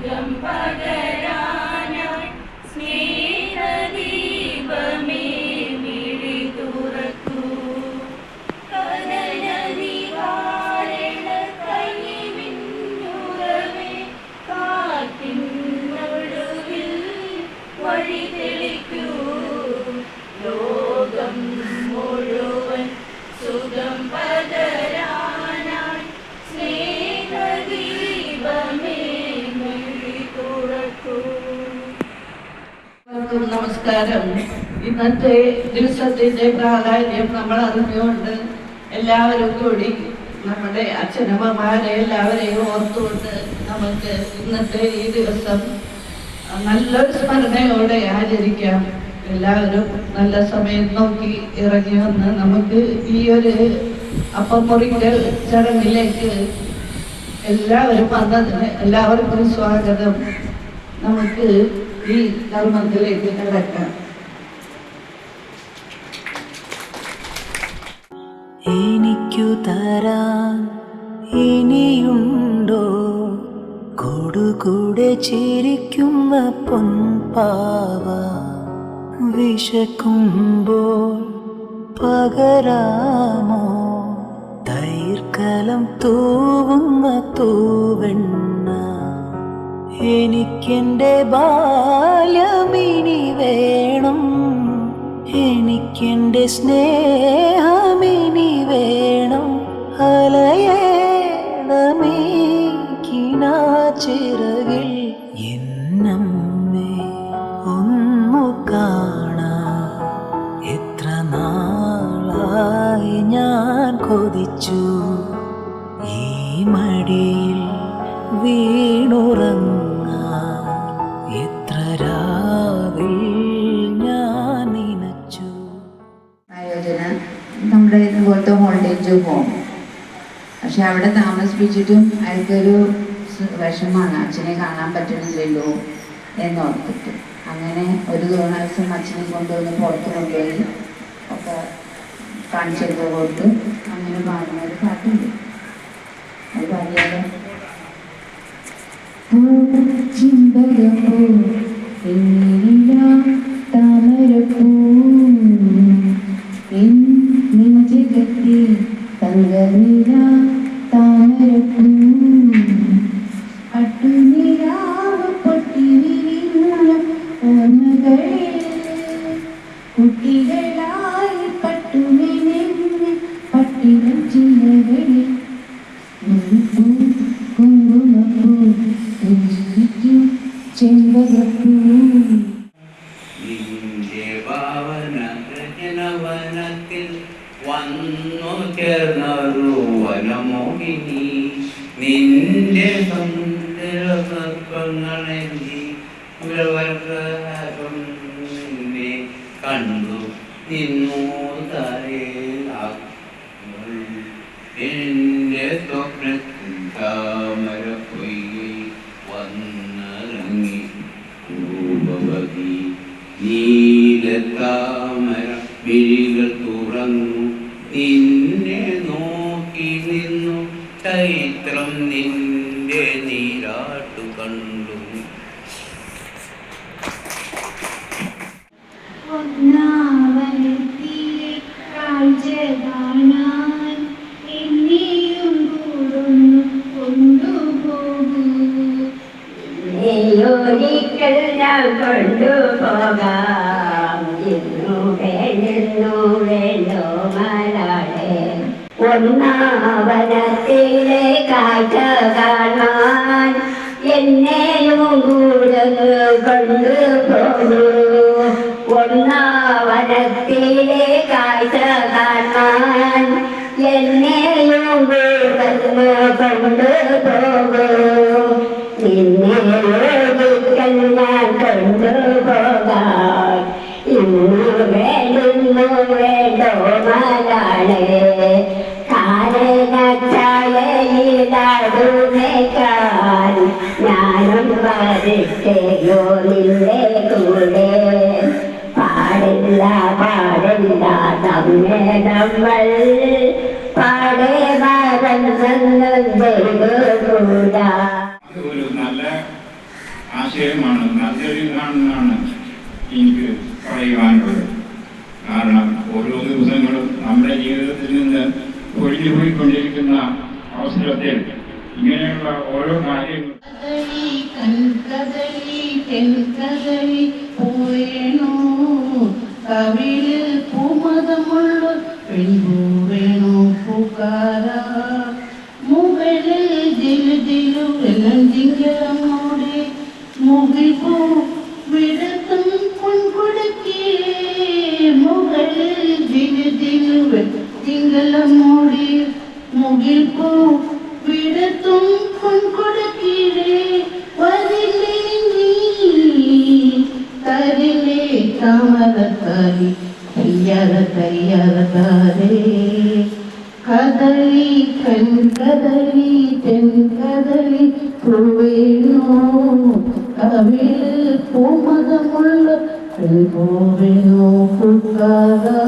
para que നമസ്കാരം. ഇന്നത്തെ ദിവസത്തിന്റെ പ്രാധാന്യം നമ്മൾ അറിഞ്ഞുകൊണ്ട് എല്ലാവരും കൂടി നമ്മുടെ അച്ഛനമ്മമാരെ എല്ലാവരെയും ഓർത്തുകൊണ്ട് നമുക്ക് ഇന്നത്തെ ഈ ദിവസം നല്ലൊരു സ്മരണയോടെ ആചരിക്കാം. എല്ലാവരും നല്ല സമയം നോക്കി ഇറങ്ങി വന്ന് നമുക്ക് ഈ ഒരു അപ്പം മുറിക്കൽ ചടങ്ങിലേക്ക് എല്ലാവരും വന്നതിന് എല്ലാവർക്കും സ്വാഗതം. നമുക്ക് ഈ ധർമ്മത്തിലേക്ക് കിടക്കാം എനിക്കു തരാൻ ഇനിയുണ്ടോ? കൊടുകൂടെ ചിരിക്കുന്ന പൊൻപാവ വിശക്കുമ്പോൾ പകരാമോ? തൈർക്കലം തൂവുന്ന തൂവെണ്ണ എനിക്കെന്റെ ബാലമിനി വേണം. എനിക്കെന്റെ സ്നേഹമിനി വേണം. അലയേണമേ നമ്മുടെ ഇതുപോലത്തെ ഹോൾഡേജ് ഹോം പക്ഷെ അവിടെ താമസിപ്പിച്ചിട്ടും അയാൾക്കൊരു വിഷമാണ് അച്ഛനെ കാണാൻ പറ്റണില്ലല്ലോ എന്നോർത്തിട്ട് അങ്ങനെ ഒരു ദിവസം അച്ഛനെ കൊണ്ടുവന്ന് പുറത്ത് കൊണ്ടുപോയി ഒക്കെ കാണിച്ചെടുത്ത് കൊടുത്ത് അങ്ങനെ പാടുന്ന ഒരു പാട്ടുണ്ട്. അത് പാടിയാലോ? Muchim bagamu, രചനവനത്തിൽ വന്നു ചേർന്നൊരു വനമോഹിനി. നിന്റെ നിന്നെ കണ്ടു. നിന്നു തരേലാക്കുമ്പോൾ നീലത്താമര തുറന്നു നിന്നെ നോക്കി നിന്നു. ചൈത്രം നിന്റെ നീരാട്ടു കണ്ടു. കൊണ്ടുപോകൂ. ഒന്നാവനത്തിലെ കാഴ്ച കാണാൻ എന്നെയും കൂടെ കൊണ്ടുപോകൂ ഒന്നാവനത്തിലെ കാഴ്ച കാണാൻ എന്നെയും കൂടെ കൊണ്ടുപോകൂ നിന്നെ ഒരിക്കൽ ഞാൻ കൊണ്ടുപോകാം ഇന്നു വേണ്ടുന്നു വേണ്ടോ മലാളെ നമ്മൾ പാടേ ഒരു നല്ല ആശയമാണ് നല്ലൊരിതാണെന്നാണ് എനിക്ക് പറയുവാനുള്ളത്. കാരണം ഓരോ ദിവസങ്ങളും നമ്മുടെ ജീവിതത്തിൽ നിന്ന് ഒഴിഞ്ഞു പോയിക്കൊണ്ടിരിക്കുന്ന അവസരത്തിൽ ഇങ്ങനെയുള്ള ഓരോ കാര്യങ്ങളും ഈ കൺകദളി തെൻകദളി പൂവേണു കവിളിൽ പൂമതമുള്ള പെൺപൂവേണു പൂക്കാര മുകളിൽ ജിലു ജിലു വെള്ളം ജിങ്കരം മൂടി മുകിൽ പൂ വിടത്തും പൊൻകൊടുക്കിയേ മുകളിൽ ജിലു ജിലു തിങ്കലം മൂടി മുകിൽ പൂ വിടത്തും പൊൻകൊടുക്കിയേ വരില്ലേ നീ തരിലേ கையால கையாலதாரே கதலி கண் கதலி தென் கதலி பூவேனோ தமிழ் பூமதமுள்ள பெண் பூவேனோ புக்காரா.